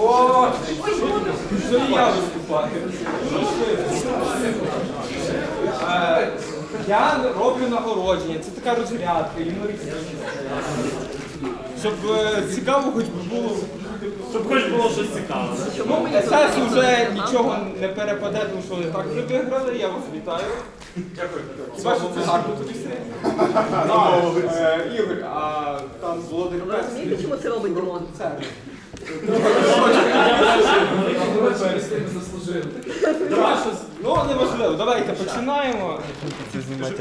О, що я виступаю. Е, Я роблю нагородження, це така розрядка, юмористична. Щоб е, цікаво хоч би було. Щоб хоч було щось цікаве. СС вже нічого не перепаде, тому що вони так вже виграли, я вас вітаю. Дякую. Хіба що це гарно тобі все? Е, Ігор, а там Володимир Пес. Розумієте, чому це робить Дімон? Це. Ну, неважливо, давайте починаємо.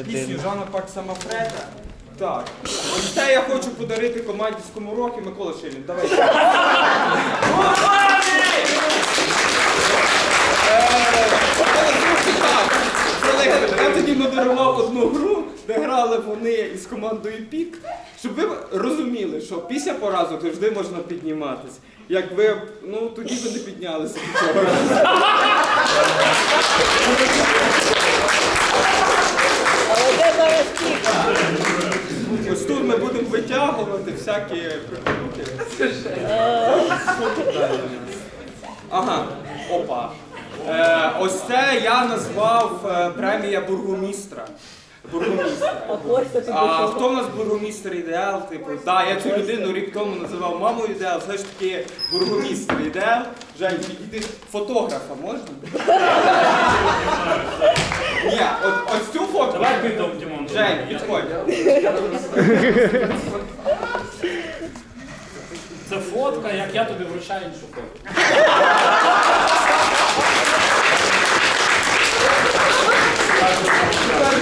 Пісню Жана Пакса Мафрета. Так. Ось це я хочу подарити команді Скомороки Микола Шилін. Давайте. Я тоді модерував одну гру, де грали вони із командою Пік, щоб ви розуміли, що після поразок завжди можна підніматись. Як ви, ну тоді ви не піднялися до цього. Але де зараз пік? Ось тут ми будемо витягувати всякі прикрути. Ага, опа. Е, ось це я назвав е, премія бургомістра. Бургомістра. А хто в нас бургомістр ідеал? Типу, да, я цю людину рік тому називав мамою ідеал, все ж таки бургомістр ідеал. Жень, іди фотографа можна? Ні, от, ось цю фотку. Давай битом, Дімон. Жень, підходь. Це фотка, як я тобі вручаю іншу фотку.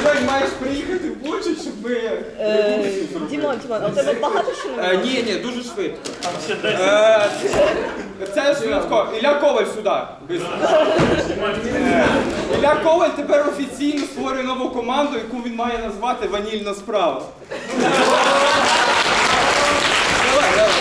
Жень, маєш приїхати в Бучу, щоб ми... Е, Дімон, Дімон, а у тебе багато що Е, не ні, ні, дуже швидко. Там ще 10. Е, це швидко. Ілля Коваль сюди. Е, Ілля Коваль тепер офіційно створює нову команду, яку він має назвати Ванільна справа. Давай, давай.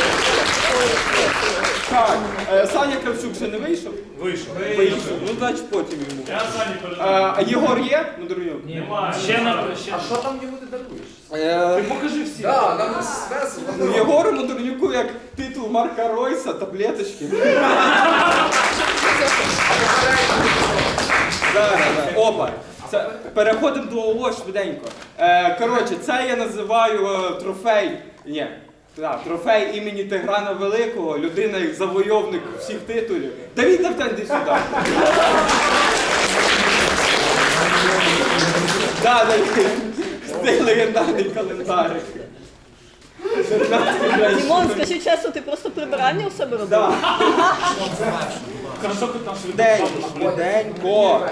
Так, е, Саня Кравчук ще не вийшов? Вийшов. Вийшов. Ну, значить потім йому. Я Сані Е. А Єгор є? Ну? Немає. Ще на ще. Що там йому ти даруєш? Е, Покажи всі. Да, нам весело. Ну, Єгору Мудрунюку як титул Марка Ройса, таблеточки. Да, да, да. Опа. Це, переходимо до ООО швиденько. Е, коротше, це я називаю е, трофей. Ні. Так, трофей імені Тиграна Великого, людина як завойовник всіх титулів. Давід Давтен, іди сюди. Да, да, легендарний календарик. Дімон, скажи чесно, ти просто прибирання у себе робив? Хоч. Швиденько, швиденько.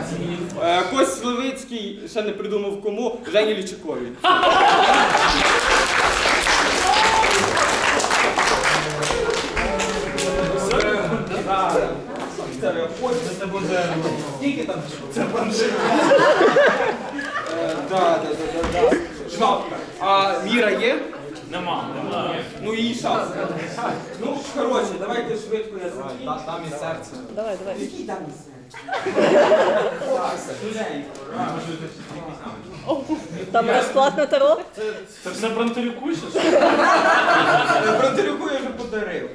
Е, Кость Сливицький ще не придумав кому, Жені Лічакові. Це буде. Скільки там? Це. Так. Шапка. А Міра є? Нема. Ну її шапка. Ну, коротше, давайте швидко я закінчу. Там і серце. Давай, давай. Який там Там розклад таро? Це все бронтарюкуєш? чи я вже подарив.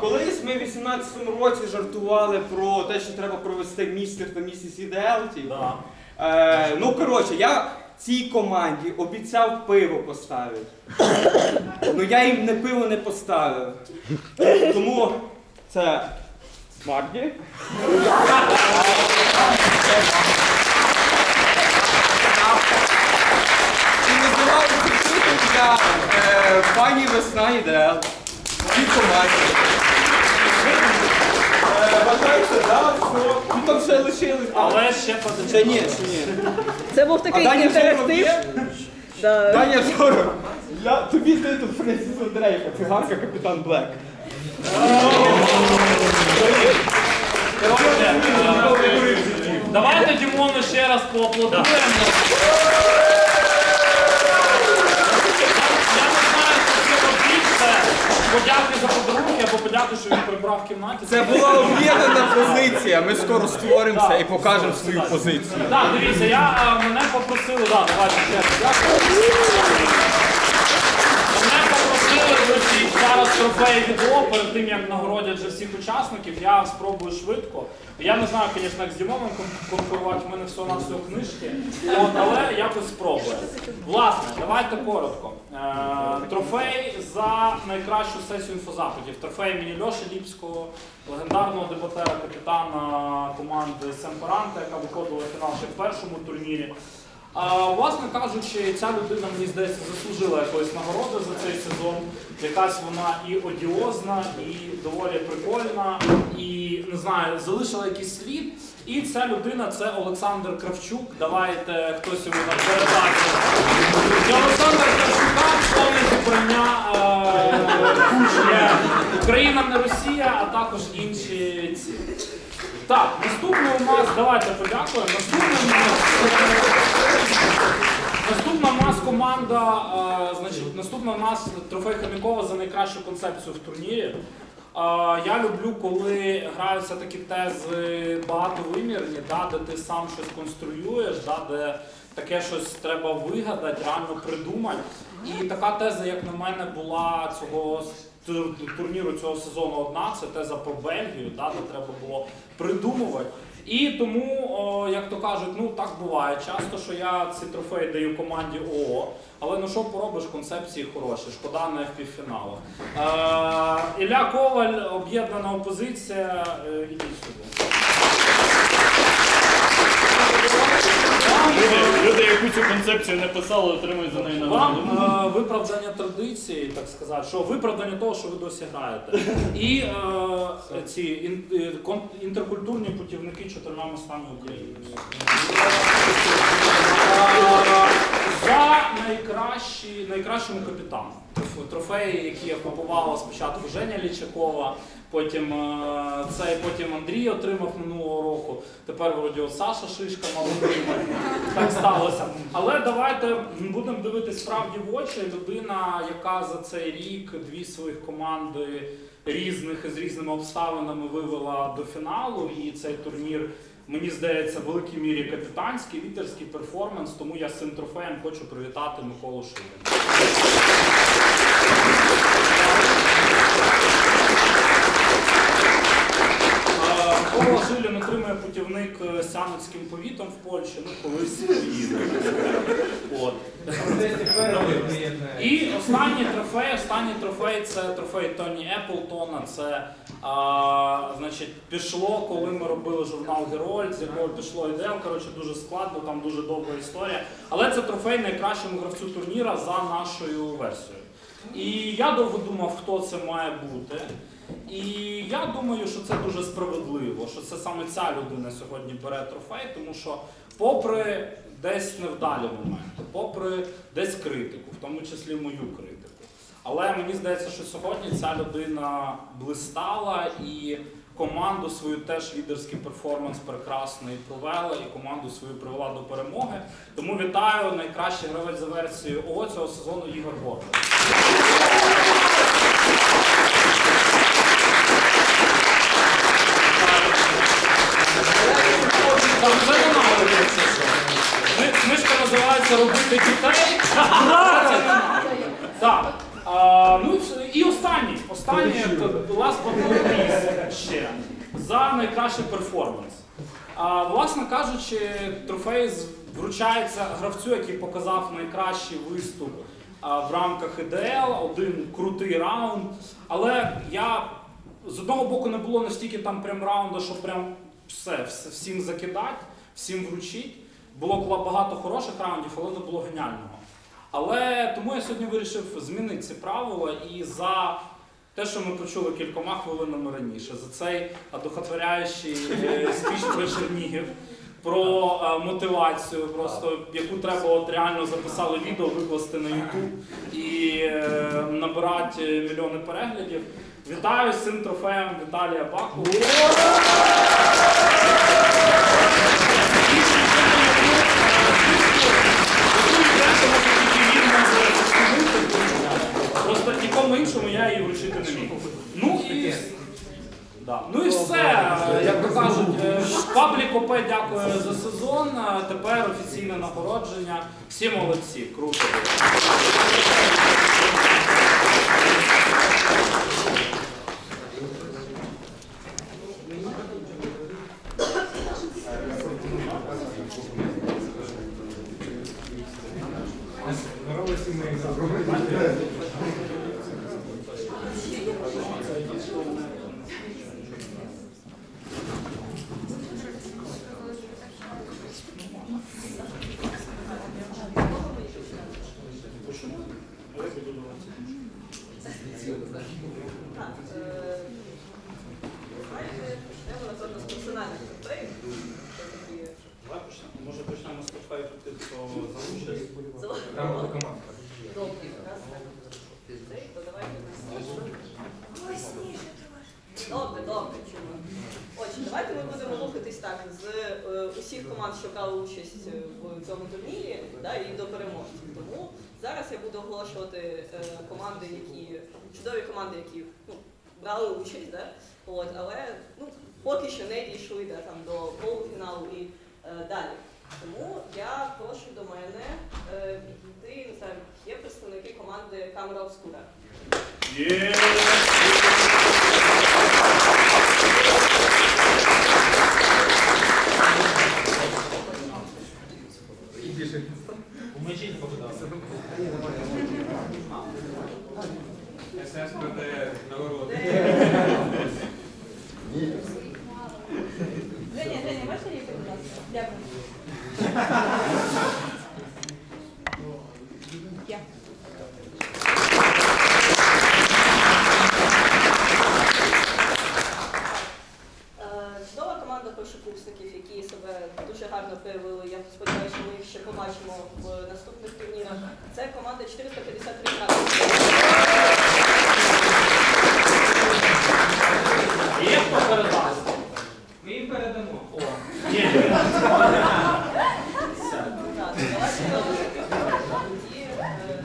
Колись ми в 18-му році жартували про те, що треба провести містер та місіс Ідеалті. Е, ну, коротше, я цій команді обіцяв пиво поставити. Ну я їм не пиво не поставив. Тому це Марді. І називається титул для е, пані Весна Ідеал. Цій команді. Е, Бажаєте, да, все. Ну там ще лишилось. Але ще подивись. ще ні, ще ні. Це був такий інтерактив. Да. Даня Жоров. Я, тобі титул Френсіса Дрейка, циганка Капітан Блек. Давайте Дімону ще раз поаплодуємо. Подяки за подарунки або подяки, що він прибрав в кімнаті. Це була об'єднана позиція. Ми скоро створимося і покажемо свою позицію. Так, дивіться, я, е, мене попросили, да, давайте ще раз, дякую. Мене попросили вручити трофей відео перед тим, як нагородять вже всіх учасників. Я спробую швидко. Я не знаю, звісно, як з Дімоном конкурувати, в мене все на все книжки, От, але якось спробую. Власне, давайте коротко. Е, трофей за найкращу сесію інфозапитів. Трофей імені Льоші Ліпського, легендарного дебатера, капітана команди Семперанта, яка виходила в фінал ще в першому турнірі. А, власне кажучи, ця людина, мені здається, заслужила якоїсь нагороди за цей сезон. Якась вона і одіозна, і доволі прикольна, і не знаю, залишила якийсь слід. І ця людина це Олександр Кравчук. Давайте хтось йому на передачу. Для Олександра Кравчука повне зібрання е, Україна не Росія, а також інші ці. Так, наступне у нас, давайте подякуємо. Наступне у нас. Наступна у нас команда, е, значить, наступна у нас трофей Хомякова за найкращу концепцію в турнірі. Я люблю, коли граються такі тези багатовимірні, да, де ти сам щось конструюєш, да, де таке щось треба вигадати, реально придумати. І така теза, як на мене, була цього турніру цього сезону одна, це теза про Бельгію, да, де треба було придумувати. І тому, о, як то кажуть, ну так буває часто, що я ці трофеї даю команді ООО, але ну що поробиш, концепції хороші, шкода не в півфіналах. Е, Ілля Коваль, об'єднана опозиція, е, ідіть сюди. Яку цю концепцію не писали, отримують за неї нагороду. Вам е, виправдання традиції, так сказати, що виправдання того, що ви досі граєте. І е, ці ін, е, кон- інтеркультурні путівники чотирма мостами України. Е, За найкращі, найкращому капітану. Троф- Трофеї, які купувала спочатку Женя Лічакова, потім е, цей потім Андрій отримав минулого року. Тепер вроді от Саша Шишка мав отримати. Так сталося. Але давайте будемо дивитись справді в очі. Людина, яка за цей рік дві своїх команди різних з різними обставинами вивела до фіналу. І цей турнір, мені здається, в великій мірі капітанський, лідерський перформанс. Тому я з цим трофеєм хочу привітати Миколу Шилина. Е, Микола Жилін отримує е, повітом в Польщі, ну колись поїде. І останній трофей, останній трофей це трофей Тоні Еплтона. Це а, значить, пішло, коли ми робили журнал Герольд, з якого пішло ідея. Коротше, дуже складно, там дуже довга історія. Але це трофей найкращому гравцю турніра за нашою версією. І я довго думав, хто це має бути. І я думаю, що це дуже справедливо, що це саме ця людина сьогодні бере трофей, тому що, попри десь невдалі моменти, попри десь критику, в тому числі мою критику. Але мені здається, що сьогодні ця людина блистала і команду свою теж лідерський перформанс прекрасний провела, і команду свою привела до перемоги. Тому вітаю найкращий гравець за версією ООО цього сезону Ігор Гордон. Так, це не надо. Кни- Книжка називається Робити дітей. Так. А, ну і останній. То last but not least ще за найкращий перформанс. А, власне кажучи, трофей з- вручається гравцю, який показав найкращий виступ а, в рамках ІДЛ, один крутий раунд. Але я з одного боку не було настільки там прям раунду, що прям все, все всім закидати, всім вручити. Було багато хороших раундів, але не було геніального. Але тому я сьогодні вирішив змінити ці правила і за те, що ми почули кількома хвилинами раніше, за цей одухотворяючий е, спіч про Чернігів, про е, мотивацію, просто яку треба от реально записали відео, викласти на YouTube і е, набирати мільйони переглядів. Вітаю з цим трофеєм Віталія Баку. Просто нікому іншому я її вручити не Да. Ну і все. Як то кажуть, е, паблік ОП за сезон. Тепер офіційне нагородження. Всі молодці. Круто. Так, е, знаєте, почнемо, напевно, з персональних трофеїв. Це такі Давай почнемо. Може почнемо з трофеїв тих, хто залучився. золоті. Добре, раз. Цей, то давайте Добре, добре, чому. Отже, давайте ми будемо рухатись так з е, усіх команд, що брали участь е, в цьому турнірі, да, і до переможців. Тому зараз я буду оголошувати е, команди, які чудові команди, які ну, брали участь, да, от, але ну, поки що не дійшли да, там, до полуфіналу і е, далі. Тому я прошу до мене е, підійти, не знаю, є представники команди Камера Обскура. Є! Женя, Женя, можеш її, будь ласка? Дякую. Я. Е, Чудова команда першокурсників, які себе дуже гарно проявили. Я сподіваюся, що ми їх ще побачимо в наступних турнірах. Це команда 453 градуси. Є хто передасть? Ми їм передамо. О. Є. Так, давайте тоді, е,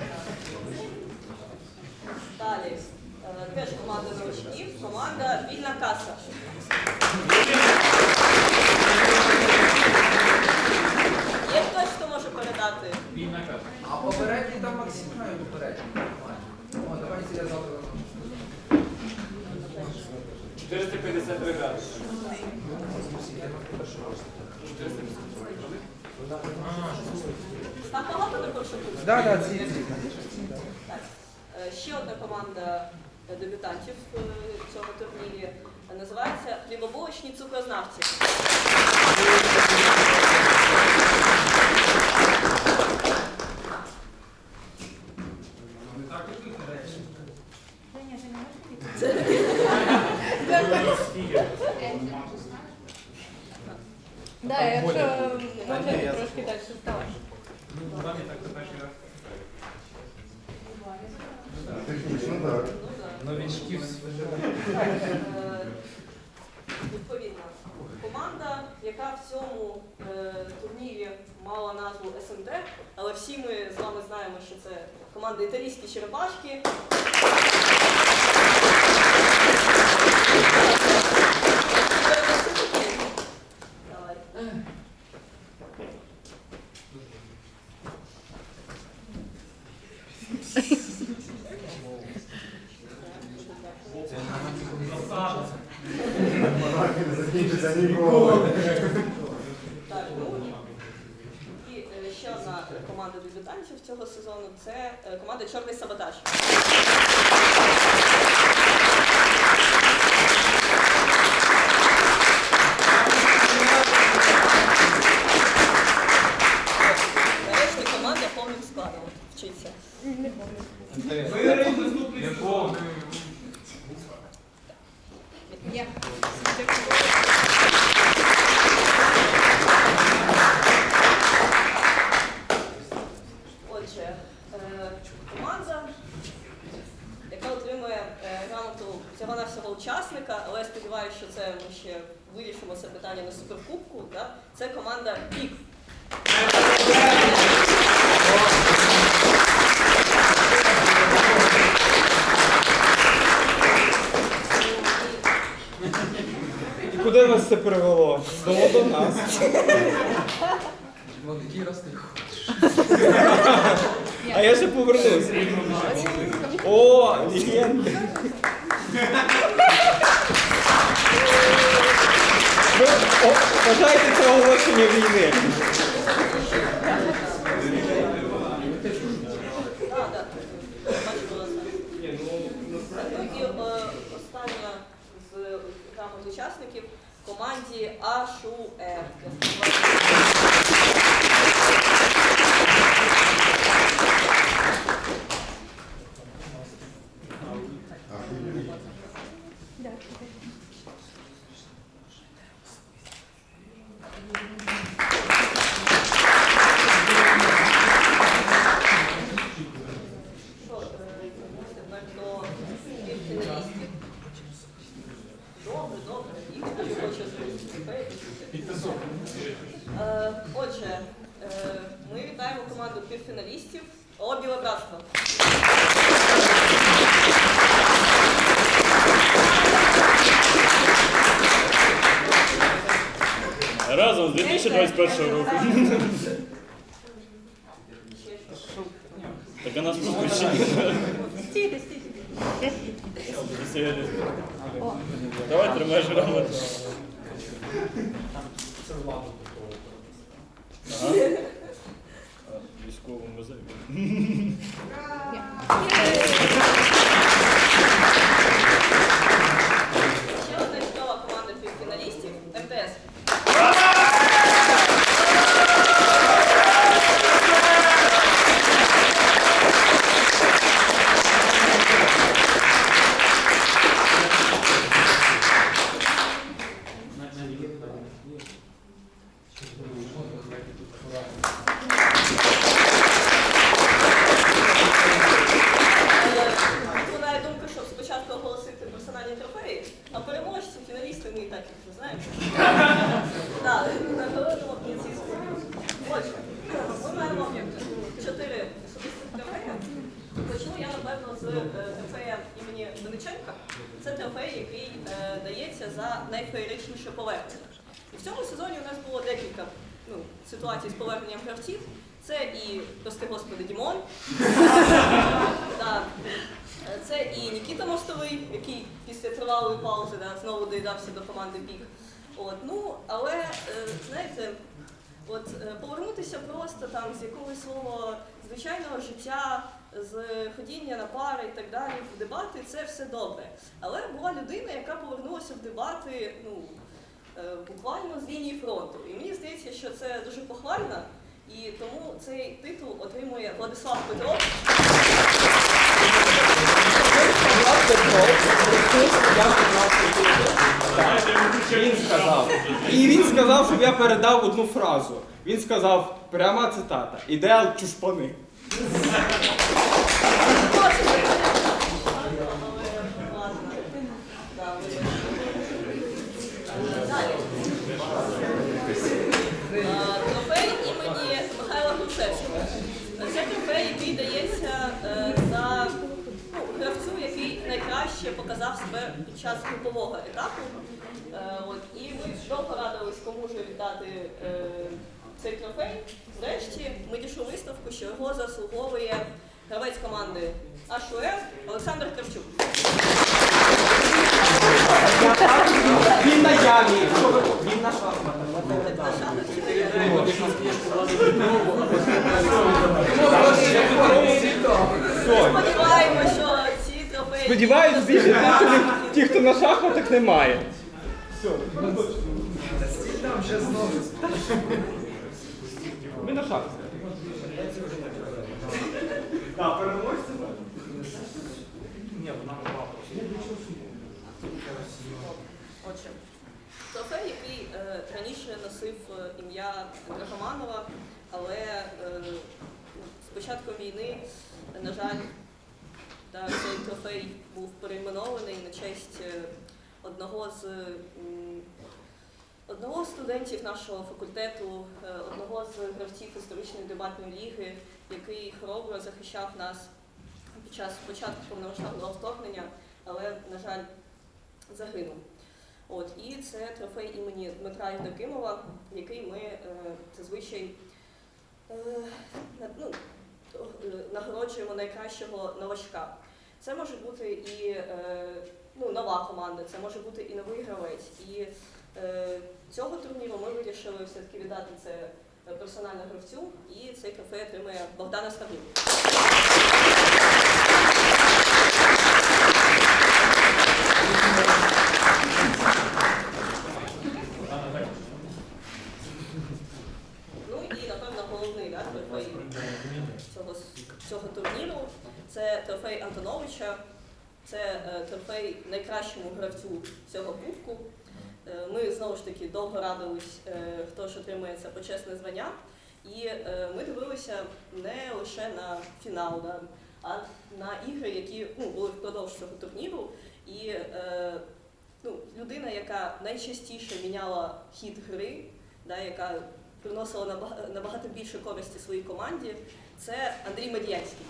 Далі. Е, Теж команда новачків, команда Вільна каса. Є хтось, хто може передати? А попередній там Максим грає попередній. О, давайте я завтра. 453 градуси. Там багато також? Так, так, ці. Е, Ще одна команда дебютантів е, в цьому турнірі називається Хлібобулочні цукрознавці. Женя, Женя, можеш її? Да, якщо може трошки далі ставати. Технічно, так. Ну, да. Е, Відповідно, команда, яка в цьому е, турнірі мала назву СНД, але всі ми з вами знаємо, що це команда італійські черепашки. Давай. Мараки не закінчиться ніколи. Так, ну і е, ще одна команда дебютантів цього сезону це е, команда Чорний саботаж. Нарешті команда повним складом вчиться. Виграємо наступний сезон. Я. Отже, е, команда, яка отримує е, грамоту всього навсього учасника, але я сподіваюся, що це ми ще вирішимо це питання на суперкубку. Да? Це команда Пік. І все привело? Знову до нас. Вон який раз ти А я ще повернусь. О, легенда. О, це оголошення війни? І е, з учасників команді АШУЕ. команду півфіналістів О, Біле Братство. Разом з 2021 року. Ще що? Так а нас пропущені. Стійте, стійте. Давай тримай грамоту. Ага. Знаєте, от е, повернутися просто там з якогось свого звичайного життя, з ходіння на пари і так далі, в дебати, це все добре. Але була людина, яка повернулася в дебати, ну, е, буквально з лінії фронту. І мені здається, що це дуже похвально, і тому цей титул отримує Владислав Петров. І він сказав, щоб я передав одну фразу. Він сказав, пряма цитата, ідеал чушпани. Трофей імені Михайла Грушевського. Це трофей, який дається е, за ну, гравцю, який найкраще показав себе під час групового етапу. Е, от, І ми довго радились, кому ж віддати е, цей трофей. Врешті ми дійшли виставку, що його заслуговує гравець команди АШУР Олександр Кравчук. Він на ямі. Він на шахматах. Сподіваємося, що. Сподіваюсь, більше тих, хто не- ті, хто на шахматах немає. Ми на шахматах. Отже, трофей, який е, раніше носив е, ім'я Драгоманова, але е, з початком війни, на жаль, да, цей трофей був перейменований на честь е, одного з одного з студентів нашого факультету, е, одного з гравців історичної дебатної ліги, який хоробро захищав нас під час початку повномасштабного вторгнення, але, на жаль, загинув. От, і це трофей імені Дмитра Євдокимова, який ми е, зазвичай е, ну, нагороджуємо найкращого новачка. Це може бути і е, ну, нова команда, це може бути і новий гравець. І е, цього турніру ми вирішили все-таки віддати це е, персонально гравцю, і цей кафе отримує Богдана Ставлюк. Ну і напевно головний да, трофей цього, цього турніру це трофей Антоновича, це е, трофей найкращому гравцю цього кубку. Е, Ми знову ж таки довго радились, е, хто ж отримує це почесне звання. І е, ми дивилися не лише на фінал, да, а на ігри, які ну, були впродовж цього турніру. І ну, людина, яка найчастіше міняла хід гри, да, яка приносила набагато більше користі своїй команді, це Андрій Медіянський.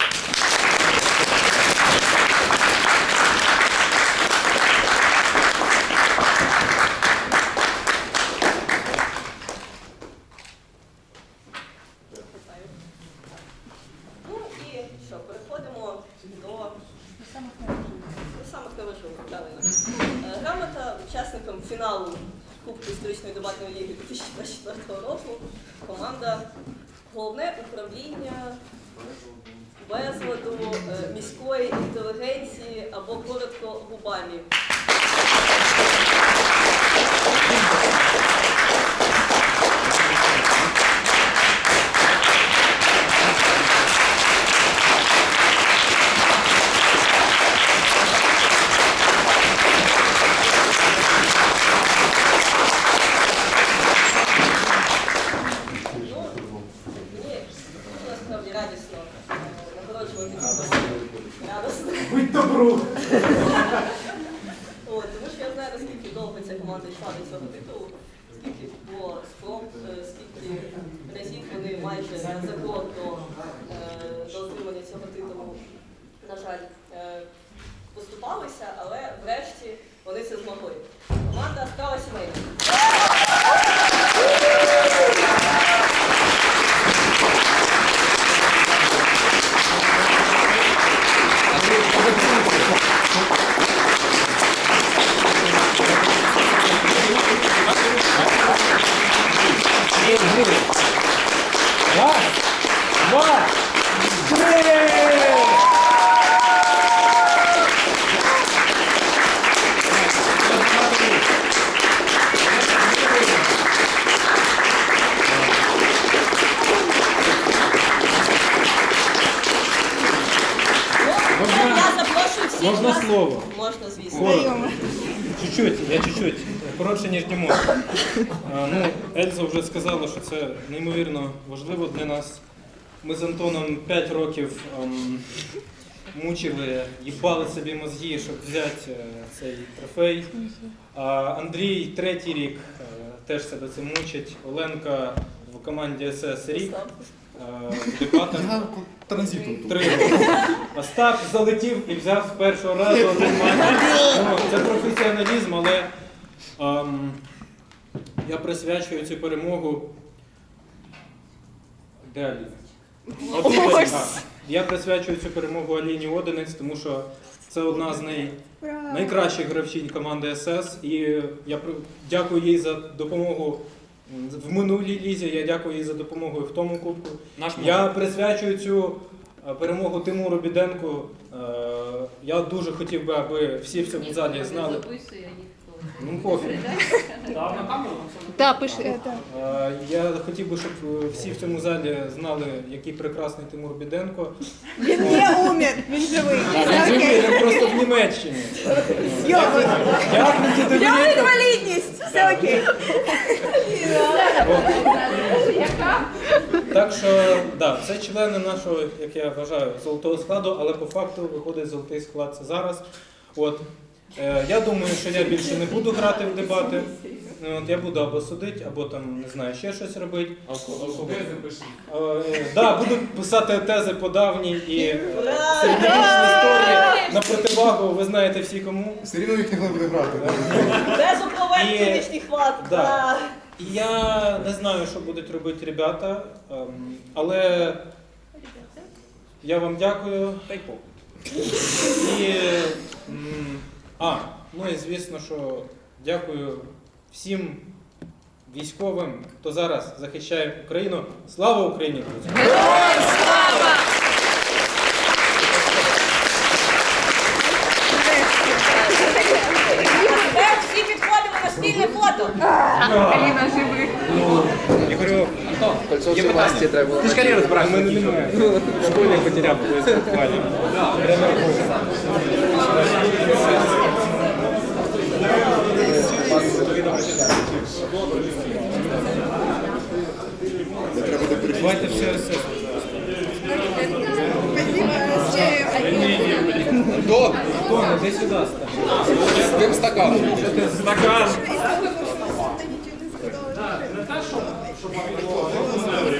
Два! Три! Я запрошую всіх Можна вас. слово? Можна, звісно. Коротко. Чуть-чуть, я чуть-чуть. Коротше, ніж Дімон. А, ну, Ельза вже сказала, що це неймовірно важливо для нас. Ми з Антоном 5 років ем, мучили, їбали собі мозги, щоб взяти е, цей трофей. А Андрій третій рік е, теж себе цим мучить. Оленка в команді СС рік. е, в дебатах. Транзитом тут. Три роки. Остап залетів і взяв з першого разу один матч. Ну, це професіоналізм, але ем, я присвячую цю перемогу. Де Ось. Я присвячую цю перемогу Аліні Одинець, тому що це одна з най... найкращих гравчинь команди СС. І я при- дякую їй за допомогу в минулій лізі, я дякую їй за допомогу і в тому кубку. Я присвячую цю е, перемогу Тимуру Біденку. Е, Я дуже хотів би, аби всі в цьому залі знали. Дав камеру? нам Так, пиши. е. Е, Я хотів би, щоб е, всі в цьому залі знали, який прекрасний Тимур Біденко. Він не умер, він живий. Він живий, окей. він просто в Німеччині. Йо, Дякую тобі. Я інвалідність, все окей. Так що, да, це члени нашого, як я вважаю, золотого складу, але по факту виходить золотий склад це зараз. От. Е, я думаю, що я більше не буду грати в дебати. Ну, От я буду або судити, або там, не знаю, ще щось робити. Е, Да, буду писати тези по давній і середньовічній історії на противагу, ви знаєте всі кому. Все рівно їх ніхто не буде грати. Безуповерхий І- фінішній хват. Да. Да. І Я не знаю, що будуть робити ребята, ем, але я вам дякую. І, м, а, ну і звісно, що дякую всім військовим, хто зараз захищає Україну. Слава Україні! друзі! Тепер всі підходимо на спільне фото. Я говорю, Кольцо всі власті треба. ти ж кар'єру збирав, у мене немає. В школі потеряв колись буквально. Давайте все все. Хто? Хто іди сюди. З тим стаканом. Стакан.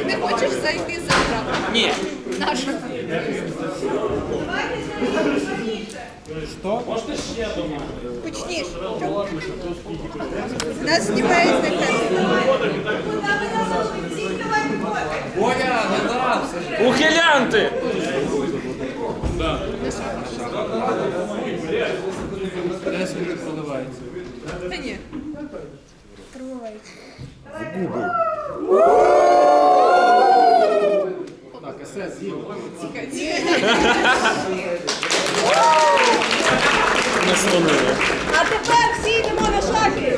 Не хочеш зайти завтра? Ні. Нашу. Що? Можете ще думати? Почніш. Нас знімають на камеру. Боня, не нас. Ухилянти! Десь вже проливається. Та ні. Так, есе з'їв. А тепер всі йдемо на шафі.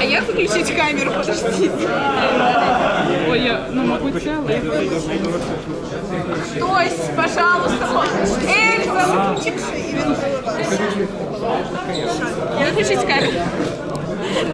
А як включити камеру? Подождіть. Ой, я, ну, мабуть, це, але Хтось, пожалуйста, Ельза, виключи. Виключить камеру.